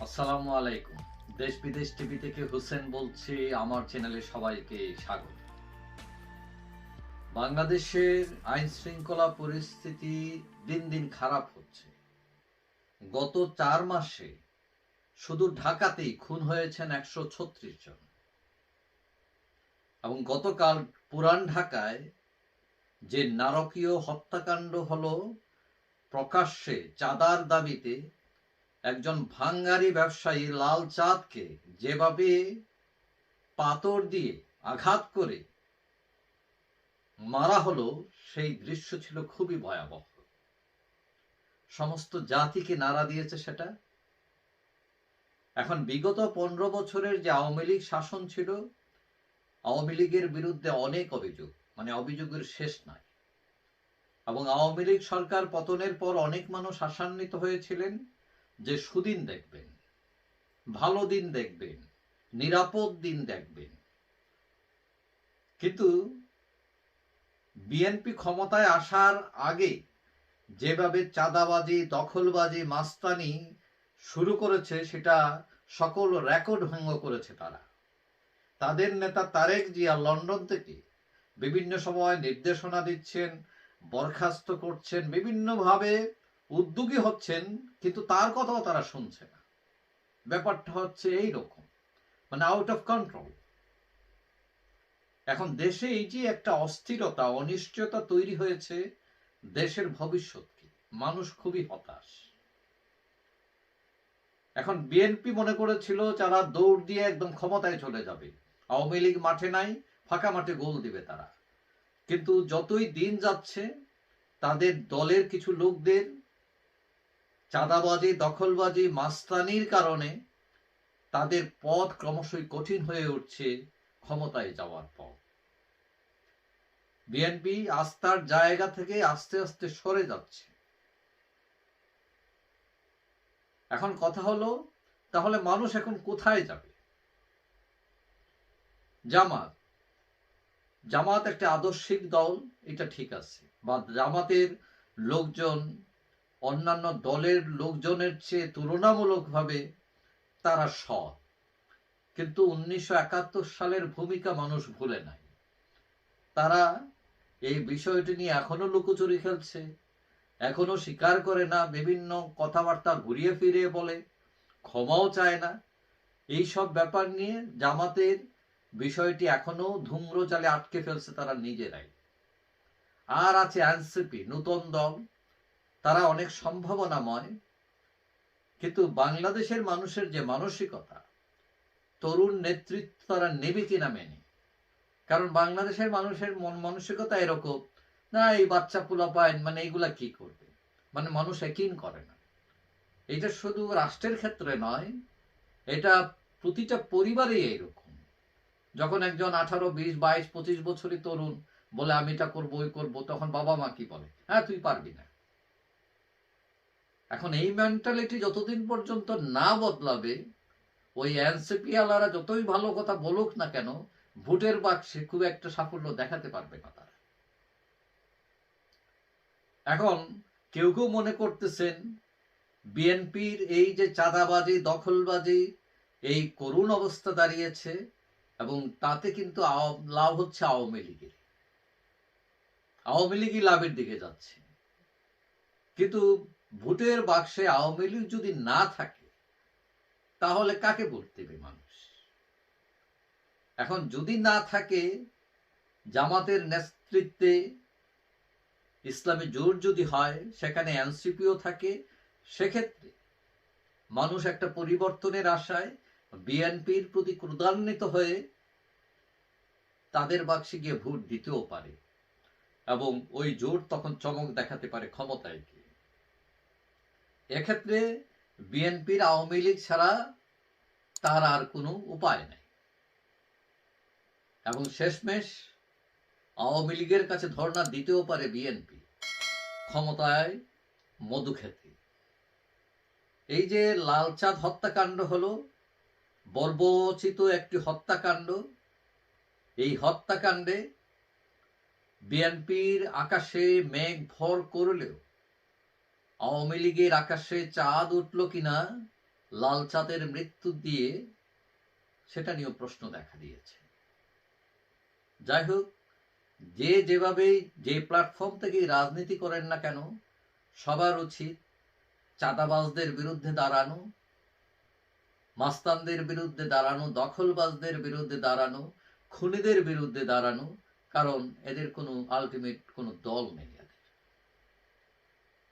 আসসালামু আলাইকুম। দেশ বিদেশ টিভি থেকে হোসেন বলছি, আমার চ্যানেলে সবাইকে স্বাগত। বাংলাদেশের আইন শৃঙ্খলা পরিস্থিতি দিন দিন খারাপ হচ্ছে। গত চার মাসে শুধু ঢাকাতেই খুন হয়েছেন একশো ছত্রিশ জন। এবং গতকাল পুরান ঢাকায় যে নারকীয় হত্যাকাণ্ড হলো, প্রকাশ্যে চাঁদার দাবিতে একজন ভাঙ্গারি ব্যবসায়ী লাল চাঁদকে যেভাবে পাথর দিয়ে আঘাত করে মারা হলো, সেই দৃশ্য ছিল খুবই ভয়াবহ। সমস্ত জাতিকে নাড়া দিয়েছে সেটা। এখন বিগত পনেরো বছরের যে আওয়ামী লীগ শাসন ছিল, আওয়ামী লীগের বিরুদ্ধে অনেক অভিযোগ মানে অভিযোগের শেষ নাই। এবং আওয়ামী লীগ সরকার পতনের পর অনেক মানুষ আশান্বিত হয়েছিলেন। যে সুদিন দেখবেন, ভালো দিন দেখবেন, নিরাপদ দিন দেখবেন। কিন্তু বিএনপি ক্ষমতায় আসার আগে যেভাবে চাঁদাবাজি, দখলবাজি, মাস্তানি শুরু করেছে, সেটা সকল রেকর্ড ভঙ্গ করেছে তারা। তাদের নেতা তারেক জিয়া লন্ডন থেকে বিভিন্ন সময় নির্দেশনা দিচ্ছেন, বরখাস্ত করছেন, বিভিন্নভাবে উদ্যোগী হচ্ছেন, কিন্তু তার কথাও তারা শুনছে না। ব্যাপারটা হচ্ছে এই রকম মানে আউট অফ কন্ট্রোল এখন দেশে এই যে একটা অস্থিরতা, অনিশ্চয়তা তৈরি হয়েছে, দেশের ভবিষ্যৎ কি? মানুষ খুবই হতাশ। এখন বিএনপি মনে করেছিল যারা দৌড় দিয়ে একদম ক্ষমতায় চলে যাবে, আওয়ামী লীগ মাঠে নাই, ফাঁকা মাঠে গোল দিবে তারা। কিন্তু যতই দিন যাচ্ছে, তাদের দলের কিছু লোকদের চাঁদাবাজি, দখলবাজি, মাস্তানির কারণে তাদের পথ ক্রমশই কঠিন হয়ে উঠছে ক্ষমতায় যাওয়ার পর। বিএনপি আস্থার জায়গা থেকে আস্তে আস্তে সরে যাচ্ছে। এখন কথা হলো, তাহলে মানুষ এখন কোথায় যাবে? জামাত। জামাত একটা আদর্শিক দল, এটা ঠিক আছে। বা জামাতের লোকজন অন্যান্য দলের লোকজনের চেয়ে তুলনামূলকভাবে তারা সৎ। কিন্তু উনিশশো একাত্তর সালের ভূমিকা মানুষ ভুলে নাই। তারা এই বিষয়টি নিয়ে এখনও লুকোচুরি খেলছে এখনও স্বীকার করে না, বিভিন্ন কথাবার্তা ঘুরিয়ে ফিরিয়ে বলে, ক্ষমাও চায় না। এই সব ব্যাপার নিয়ে জামাতের বিষয়টি এখনও ধূম্র জালে আটকে ফেলছে তারা নিজেরাই। আর আছে এনসিপি, নূতন দল তারা অনেক সম্ভাবনাময়, কিন্তু বাংলাদেশের মানুষের যে মানসিকতা, তরুণ নেতৃত্ব তারা নেবে কিনা মেনে। কারণ বাংলাদেশের মানুষের মন মানসিকতা এরকম, না, এই বাচ্চা পোলা পায় মানে এইগুলা কি করবে? মানে মানুষ একিন করে না। এটা শুধু রাষ্ট্রের ক্ষেত্রে নয়, এটা প্রতিটা পরিবারেই এরকম। যখন একজন আঠারো, বিশ, বাইশ, পঁচিশ বছরই তরুণ বলে, আমি এটা করব, ওই করব, তখন বাবা মা কি বলে হ্যাঁ তুই পারবি না। এখন এই মেন্টালিটি যতদিন পর্যন্ত না বদলাবে, ওই এনসিপি আলারা যতই ভালো কথা বলুক না কেন, ভোটের বাক্সে খুব একটা সাফল্য দেখাতে পারবে না তারা। এখন কেউ কেউ মনে করতেছেন, বিএনপির এই যে চাঁদাবাজি, দখলবাজি, এই করুণ অবস্থা দাঁড়িয়েছে এবং তাতে কিন্তু লাভ হচ্ছে আওয়ামী লীগের। আওয়ামী লীগই লাভের দিকে যাচ্ছে। কিন্তু ভোটের বাক্সে আওয়ামী লীগ যদি না থাকে, তাহলে কাকে ভোট দেবে মানুষ? এখন যদি না থাকে, জামাতের নেতৃত্বে ইসলামী জোর যদি হয়, সেখানে এনসিপিও থাকে, সেক্ষেত্রে মানুষ একটা পরিবর্তনের আশায় বিএনপির প্রতি ক্রোধান্বিত হয়ে তাদের বাক্সে গিয়ে ভোট দিতেও পারে এবং ওই জোট তখন চমক দেখাতে পারে ক্ষমতায় গিয়ে। এক্ষেত্রে বিএনপির আওয়ামী লীগ ছাড়া তার আর কোনো উপায় নেই। এবং শেষমেশ আওয়ামী লীগের কাছে ধর্ণা দিতেও পারে বিএনপি ক্ষমতায় মধু খেতে। এই যে লালচাঁদ হত্যাকাণ্ড হলো, বর্বচিত একটি হত্যাকাণ্ড, এই হত্যাকাণ্ডে বিএনপির আকাশে মেঘ ভর করলেও আওয়ামী লীগের আকাশে চাঁদ উঠল কিনা, লাল চাঁদের মৃত্যু দিয়ে সেটা নিয়েও প্রশ্ন দেখা দিয়েছে। যাই হোক, যে যেভাবে যে প্ল্যাটফর্ম থেকেই রাজনীতি করেন না কেন, সবার উচিত চাঁদাবাজদের বিরুদ্ধে দাঁড়ানো, মাস্তানদের বিরুদ্ধে দাঁড়ানো, দখলবাজদের বিরুদ্ধে দাঁড়ানো, খুনিদের বিরুদ্ধে দাঁড়ানো, কারণ এদের কোনো আলটিমেট কোনো দল নেই।